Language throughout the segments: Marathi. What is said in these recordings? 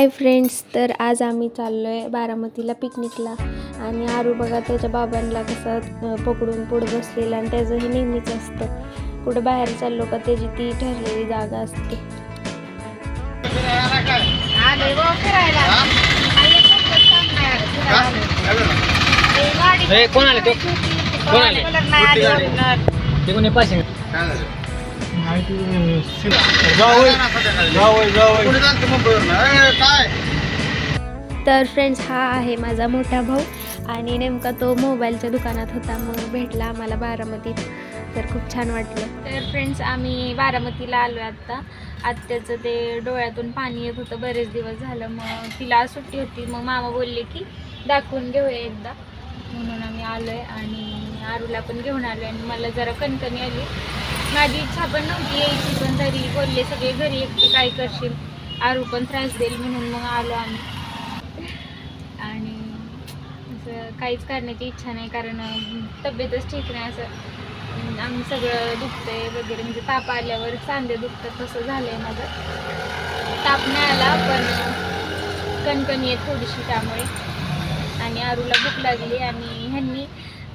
हाय फ्रेंड्स तर आज आम्ही चाललो आहे बारामतीला पिकनिकला. आणि आरू बघा त्याच्या बाबांना कसं पकडून पुढं बसलेलं आणि त्याचं हे नेहमीच असतं. कुठं बाहेर चाललो का त्याची ती ठरलेली जागा असते. कोण आले तो? कोण आले? तर फ्रेंड्स हा आहे माझा मोठा भाऊ आणि नेमका तो मोबाईलच्या दुकानात होता मग भेटला आम्हाला बारामतीत. तर खूप छान वाटलं. तर फ्रेंड्स आम्ही बारामतीला आलो आत्ता आत्याचं ते डोळ्यातून पाणी येत होतं बरेच दिवस झालं. मग तिला सुट्टी होती मग मामा बोलले की दाखवून घेऊया एकदा. म्हणून आम्ही आलो आहे आणि आरूला पण घेऊन आलो आणि मला जरा कणकणी आली. माझी इच्छा पण नव्हती यायची पण तरी बोलले सगळे घरी एकटे काय करशील? आरू पण त्रास देईल म्हणून मग आलो आम्ही. आणि असं काहीच करण्याची इच्छा नाही कारण तब्येतच ठीक नाही असं. आम्ही सगळं दुखतंय वगैरे म्हणजे ताप आल्यावर सांधे दुखतं तसं झालं आहे माझं. ताप नाही आला पण कणकणी आहे थोडीशी त्यामुळे. आणि आरूला भूक लागली आणि ह्यांनी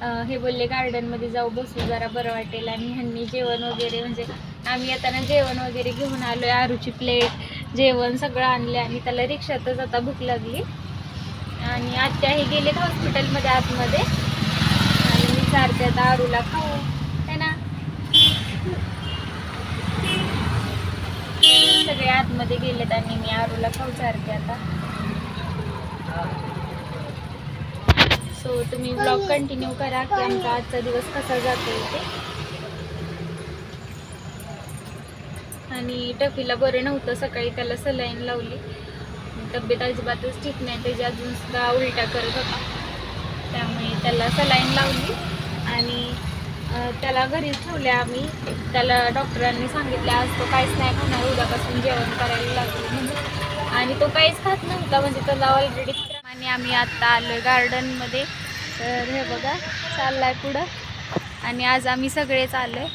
हे बोलले गार्डनमध्ये जाऊ बसू जरा बरं वाटेल. आणि ह्यांनी जेवण वगैरे म्हणजे आम्ही येताना जेवण वगैरे घेऊन आलो आहे आरूची प्लेट जेवण सगळं आणले आणि त्याला रिक्षातच आता भूक लागली. आणि आत्या हे गेलेत हॉस्पिटलमध्ये आतमध्ये. आणि मी चारते आता आरूला खाऊ. है ना? सगळे आतमध्ये गेलेत आणि मी आरूला खाऊ चारते आता. सो तुम्ही ब्लॉग कंटिन्यू करा की आमचा आजचा दिवस कसा जातो ते आणि टफीला बरं नव्हतं सकाळी त्याला सलाईन लावली. तब्येत अजिबातच ठीक नाही त्याची अजून सुद्धा उलट्या करत होता. त्यामुळे त्याला सलाईन लावली आणि त्याला घरीच ठेवले आम्ही. त्याला डॉक्टरांनी सांगितलं आज तो काहीच नाही खाणार उद्यापासून जेवण करायला लागलं म्हणजे आणि तो काहीच खात नव्हता म्हणजे त्याला ऑलरेडी आणि आम्ही आत्ता आलो आहे गार्डनमध्ये तर हे बघा चाललाय पुढं. आणि आज आम्ही सगळेच आलोय.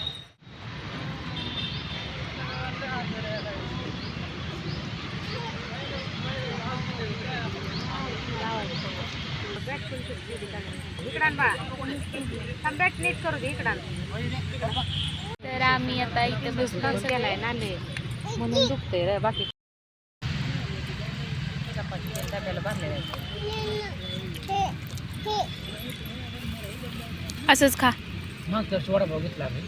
आहे करू तर आम्ही आता इथे बसलो पाऊस गेलाय नाले म्हणून दुखतंय रे बाकी. डब्याला भरलेलं असंच खा. मग तर सोडा भाऊ घेतला आम्ही.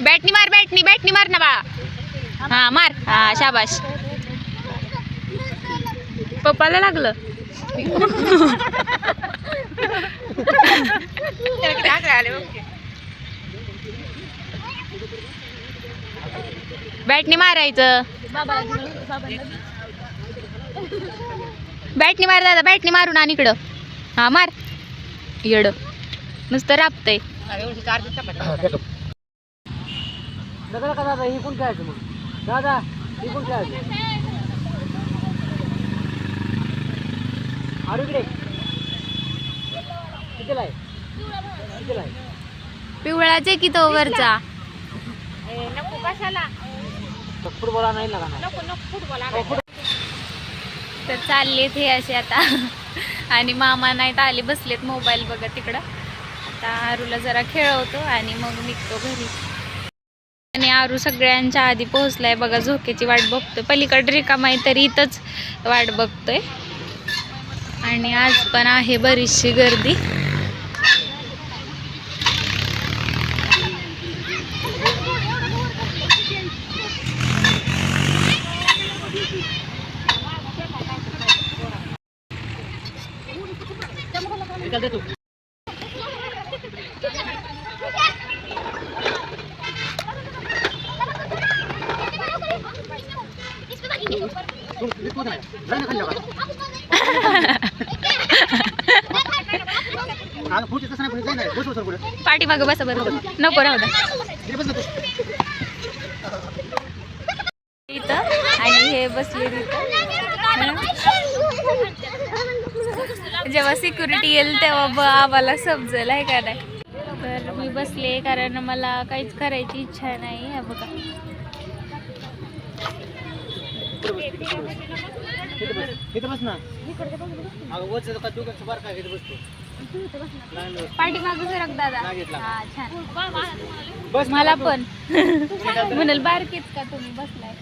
बॅटनी मार बॅटनी बॅटनी मार ना बाळा. हा मार. हा शाबाश पप्पाला लागलं. बॅटनी मारायचं. बॅटनी मार दादा बॅटनी मारून आणि इकडं. हा मार. येड. नुसतं राबतंय. दादा का दादा ही कोण खेळायचं मग दादा ही कोण खेळायचं आरू इकडे कितीला आहे कितीला आहे पिवळाचे की तो वरचा? ए, नको कशाला? फुटबॉल नाही लागा ना. नको नको फुटबॉल आणायचा. तर चाललेत हे असे आता. आणि मामा नाहीत आले बसलेत मोबाईल बघत तिकडं. आता आरूला जरा खेळवतो आणि मग निघतो घरी. आणि आरू सगळ्यांच्या आधी पोहोचलाय. बघा झोकेची वाट बघतोय. पलीकडे रिकामा आहे तरी इथंच वाट बघतोय. आणि आज पण आहे बरीचशी गर्दी. निकाल दे तू पाठीमागं बसा बरोबर नको राहू इथं आणि हे बसले जेव्हा सिक्युरिटी येईल तेव्हा ब- आम्हाला समजेल आहे का नाही? तर मी बसले कारण मला काहीच करायची इच्छा नाही हे बघा. पाठीमागं सरक दादा. हा छान. मला पण. म्हणाल बारकीच का तुम्ही? बसलाय.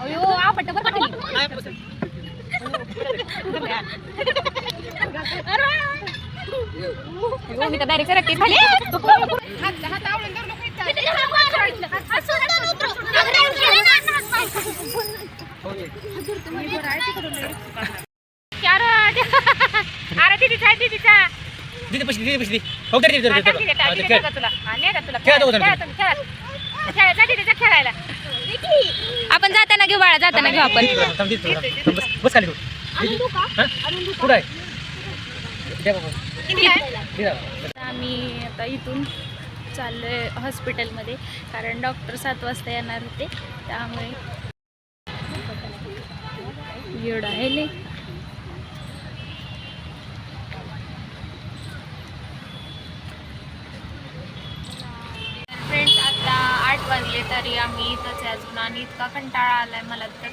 अयो आपट बरं का खाली. नाही बस. अयो, मी तर डायरेक्ट सरकते खाली. कॅरट अरे दीदीचा आहे दीदीचा दीदी पशी दीदी पशी हो दीदी तुला तुला खेळायला आपण जाताना घेऊ बाळा जाताना घेऊ आपण बस- खाली? कुठं आहे बाबा. आहे? आम्ही आता इथून चाललोय हॉस्पिटलमध्ये कारण डॉक्टर सात वाजता येणार होते त्यामुळे एवढं आहे लय. फ्रेंड्स आता आठ वाजले तरी आम्ही इथंच आहे अजून आणि इतका कंटाळा आलाय मला तर.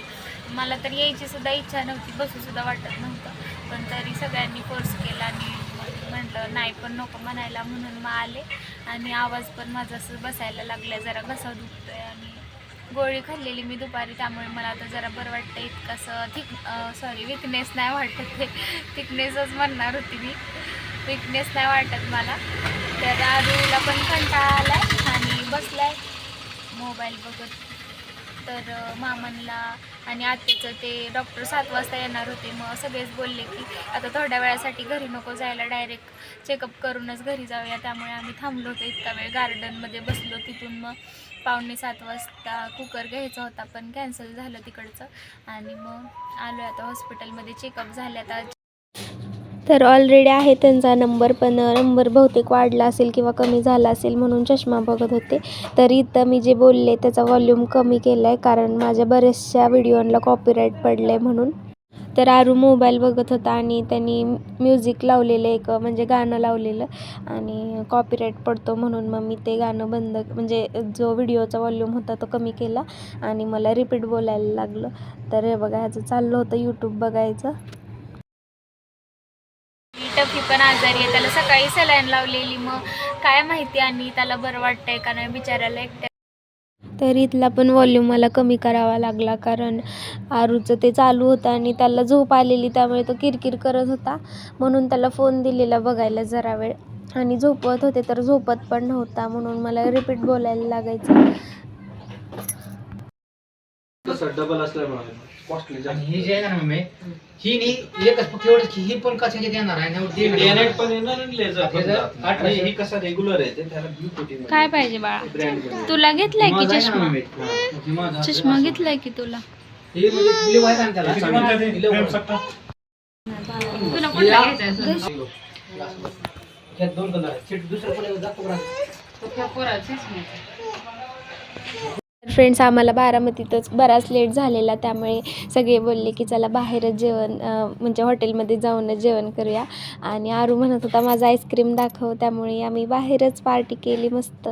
मला तर यायची सुद्धा इच्छा नव्हती बसूसुद्धा वाटत नव्हतं. पण तरी सगळ्यांनी कोर्स केला आणि म्हटलं नाही पण नको म्हणायला म्हणून मग आले. आणि आवाज पण माझा असं बसायला लागला जरा घसा दुखतोय आणि गोळी खाल्लेली मी दुपारी त्यामुळे मला आता जरा बरं वाटतं इतकंसं थिक सॉरी विकनेस नाही वाटत ते थिकनेसच म्हणणार होती मी. विकनेस नाही वाटत मला. तर आरूला पण कंटाळा आला आणि बसलाय. मोबाईल बघत तर मामांना आणि आत्याचं ते डॉक्टर सात वाजता येणार होते. मग सगळेच बोलले की आता थोड्या वेळासाठी घरी नको जायला. डायरेक्ट चेकअप करूनच घरी जाऊया. त्यामुळे आम्ही थांबलो होतो इतका वेळ. गार्डनमध्ये बसलो तिथून मग पावणे सात वाजता कुकर घ्यायचा होता पण कॅन्सल झालं तिकडचं. आणि मग आलो आता हॉस्पिटलमध्ये चेकअप झाले आता तर ऑलरेडी आहे त्यांचा नंबर पण नंबर बहुतेक वाढला असेल किंवा कमी झाला असेल म्हणून चष्मा बघत होते. तर इथं मी जे बोलले त्याचा वॉल्यूम कमी केला आहे कारण माझ्या बऱ्याचशा व्हिडिओला कॉपीराईट पडलं आहे म्हणून. तर आरू मोबाईल बघत होता आणि त्यांनी म्युझिक लावलेलं एक म्हणजे गाणं लावलेलं आणि कॉपीराईट पडतो म्हणून मग मी ते गाणं बंद म्हणजे जो व्हिडिओचा वॉल्यूम होता तो कमी केला आणि मला रिपीट बोलायला लागलं. तर हे बघा ह्याचं चाललं होतं यूट्यूब बघायचं. टफी पण आजारी आहे. त्याला सकाळी सलाईन लावलेली. मग काय माहिती आणि त्याला बरं वाटतंय का नाही बिचारायला एकट्या. तर इथला पण वॉल्यूम मला कमी करावा लागला कारण आरूचं ते चालू होतं आणि त्याला झोप आलेली. त्यामुळे तो किरकिर करत होता. म्हणून त्याला फोन दिलेला बघायला जरा वेळ. आणि झोपवत होते तर झोपत पण नव्हता. म्हणून मला रिपीट बोलायला लागायचं. कसं डबल असल्यामुळे. कॉस्टली आणि ही जी आहे ना मम्मी ही नी एकच फक्त एवढंच की ही पण कशाची देणार आहे ना. पण येणार आणि लेझर पण लेझर जात नाही. अठराशे. आणि ही कसं रेग्युलर आहे ते त्याला ब्लू कोटिंग काय पाहिजे बाळा तुला घेतलाय की माझा आहे ना चष्मा मम्मी. ही माझा असं- चष्मा. घेतलाय की तुला ही म्हणजे आहे ना त्याला? तुला घ्यायचा आहे? दोन कलर दुसरं पण दाखव बरं. तो त्या पोराचा चष्मा. फ्रेंड्स आम्हाला बारामतीतच बराच लेट झालेला त्यामुळे सगळे बोलले की चला बाहेरच जेवण म्हणजे हॉटेलमध्ये जाऊनच जेवण करूया. आणि आरू म्हणत होता माझा आईस्क्रीम दाखव. त्यामुळे आम्ही बाहेरच पार्टी केली मस्त.